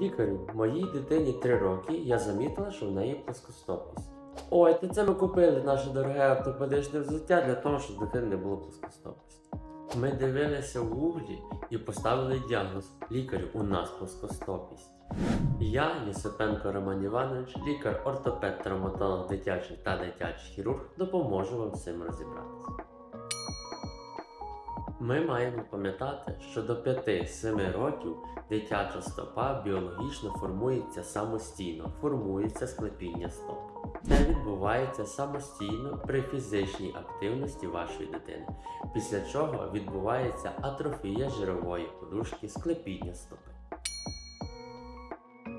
Лікарю, моїй дитині 3 роки, я замітила, що в неї плоскостопість. Ой, та це ми купили наше дороге ортопедичне взуття для того, щоб дитини не було плоскостопості. Ми дивилися в гуглі і поставили діагноз лікарю, у нас плоскостопість. Я, Єсипенко Роман Іванович, лікар, ортопед, травматолог дитячий та дитячий хірург, допоможу вам з цим розібратися. Ми маємо пам'ятати, що до 5-7 років дитяча стопа біологічно формується самостійно, формується склепіння стоп. Це відбувається самостійно при фізичній активності вашої дитини, після чого відбувається атрофія жирової подушки склепіння стопи.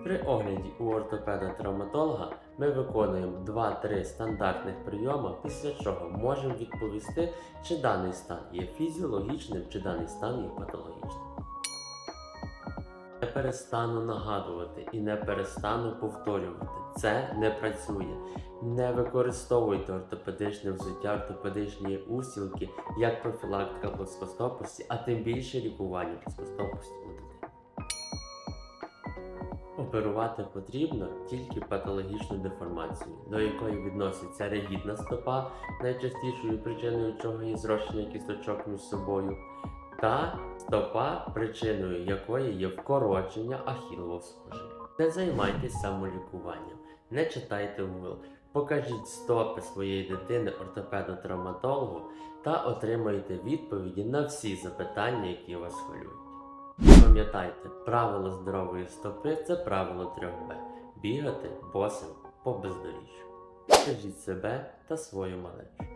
При огляді у ортопеда-травматолога ми виконуємо 2-3 стандартних прийоми, після чого можемо відповісти, чи даний стан є фізіологічним, чи даний стан є патологічним. Не перестану нагадувати і не перестану повторювати. Це не працює. Не використовуйте ортопедичне взуття, ортопедичні устілки як профілактика плоскостопості, а тим більше лікування плоскостопості у. Оперувати потрібно тільки патологічну деформацію, до якої відноситься ригідна стопа, найчастішою причиною чого є зрощення кісточок між собою, та стопа, причиною якої є вкорочення ахілового сухожилля. Не займайтесь самолікуванням, не читайте Google, покажіть стопи своєї дитини ортопеду-травматологу та отримайте відповіді на всі запитання, які вас хвилюють. Пам'ятайте, правило здорової стопи це правило 3Б. Бігати босим по бездоріжжю. Бережіть себе та свою малечу.